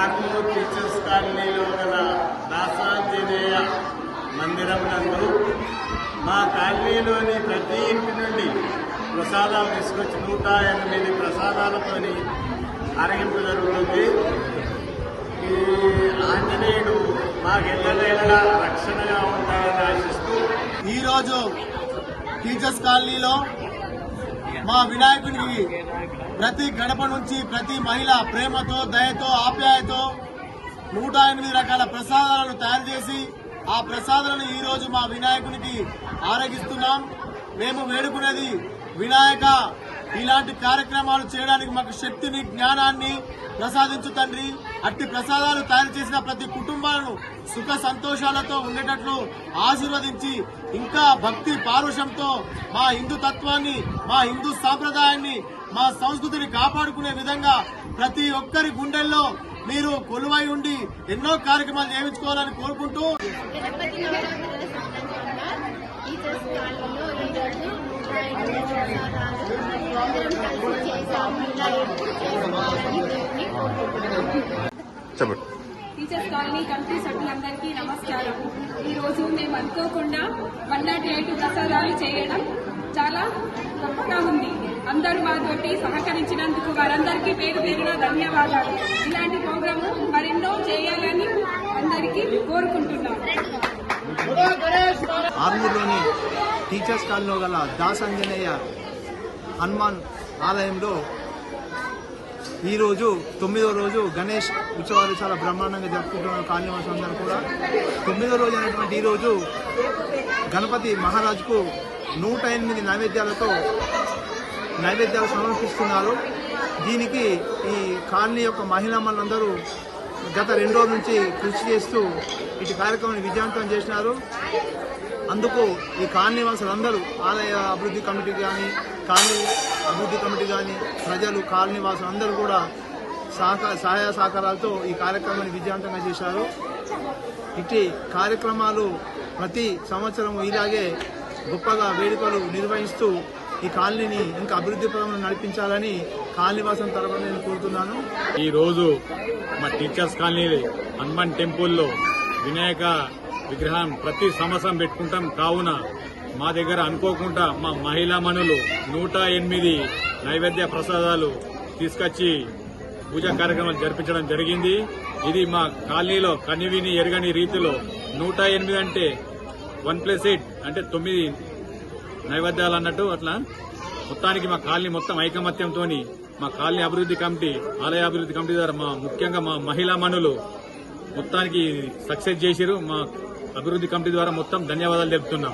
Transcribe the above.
Armoor teachers కాలనీలో గల దాసాంజనేయ మందిరం నందు మా కాలనీలోని ప్రతి ఇంటి నుండి ప్రసాదాలు తీసుకొచ్చి నూట ఎనిమిది ప్రసాదాలతోని ఆరగింపు జరుగుతుంది. ఈ ఆంజనేయుడు మాకెల్లవేళలా రక్షణగా ఉంటాడని ఆశిస్తూ ఈరోజు టీచర్స్ కాలనీలో మా వినాయకునికి ప్రతి గడప నుంచి ప్రతి మహిళ ప్రేమతో దయతో ఆప్యాయతో నూట ఎనిమిది రకాల ప్రసాదాలను తయారు చేసి ఆ ప్రసాదాలను ఈరోజు మా వినాయకునికి ఆరగిస్తున్నాం. మేము వేడుకునేది వినాయక ఇలాంటి కార్యక్రమాలు చేయడానికి మాకు శక్తిని జ్ఞానాన్ని ప్రసాదించు తండ్రి. అట్టి ప్రసాదాలు తయారు చేసిన ప్రతి కుటుంబాలను సుఖ సంతోషాలతో ఉండేటట్లు ఆశీర్వదించి ఇంకా భక్తి పారుషంతో మా హిందూ తత్వాన్ని మా హిందూ సాంప్రదాయాన్ని మా సంస్కృతిని కాపాడుకునే విధంగా ప్రతి ఒక్కరి గుండెల్లో మీరు కొలువై ఉండి ఎన్నో కార్యక్రమాలు చేయించుకోవాలని కోరుకుంటూ గణపతి చెప్పండి. టీచర్స్ కాలనీ కమిటీ సభ్యులందరికీ నమస్కారం. ఈ రోజు మేము అనుకోకుండా వన్ నాట్ ఎయిట్ ప్రసాదాలు చేయడం చాలా గొప్పగా ఉంది. అందరూ మాతోటి సహకరించినందుకు వారందరికీ పేరు పేరున ధన్యవాదాలు. ఇలాంటి ప్రోగ్రామ్ మరెన్నో చేయాలని అందరికీ కోరుకుంటున్నాం. ఆర్మూర్లోని టీచర్స్ కాలనీలో గల దాస్ హనుమాన్ ఆలయంలో ఈరోజు తొమ్మిదో రోజు గణేష్ ఉత్సవాలు చాలా బ్రహ్మాండంగా జరుపుకుంటున్నారు కాలనీవాసులు అందరూ కూడా. తొమ్మిదో రోజు అనేటువంటి ఈ రోజు గణపతి మహారాజుకు నూట ఎనిమిది నైవేద్యాలతో నైవేద్యాలు సమర్పిస్తున్నారు. దీనికి ఈ కాలనీ యొక్క మహిళా గత రెండు రోజుల నుంచి కృషి చేస్తూ ఇటు కార్యక్రమాన్ని విజయవంతం చేసినారు. అందుకు ఈ కాలనీ వాసులందరూ ఆలయ అభివృద్ధి కమిటీ కానీ కాలనీ అభివృద్ధి కమిటీ కానీ ప్రజలు కాలనీ వాసులు అందరూ కూడా సహకార సహాయ సహకారాలతో ఈ కార్యక్రమాన్ని విజయవంతంగా చేశారు. ఇట్టి కార్యక్రమాలు ప్రతి సంవత్సరం ఇలాగే గొప్పగా వేడుకలు నిర్వహిస్తూ ఈ కాలనీని ఇంకా అభివృద్ధి పరంగా నడిపించాలని కాలనీవాసం తరఫున నేను కోరుతున్నాను. ఈ రోజు మా టీచర్స్ కాలనీ హనుమాన్ టెంపుల్లో వినాయక విగ్రహం ప్రతి సంవత్సరం పెట్టుకుంటాం. కావున మా దగ్గర అనుకోకుండా మా మహిళా మనులు నూట ఎనిమిది నైవేద్య ప్రసాదాలు తీసుకొచ్చి పూజా కార్యక్రమాలు జరిపించడం జరిగింది. ఇది మా కాలనీలో కనివిని ఎరగని రీతిలో నూట ఎనిమిది అంటే వన్ ప్లస్ ఎయిట్ అంటే తొమ్మిది నైవేద్యాలు అన్నట్టు అట్లా మొత్తానికి మా కాలనీ మొత్తం ఐకమత్యంతో మా కాలనీ అభివృద్ధి కమిటీ ఆలయ అభివృద్ధి కమిటీ ద్వారా మా ముఖ్యంగా మా మహిళా మనులు మొత్తానికి సక్సెస్ చేసిరు మా అభివృద్ధి కమిటీ ద్వారా మొత్తం ధన్యవాదాలు తెలుపుతున్నాం.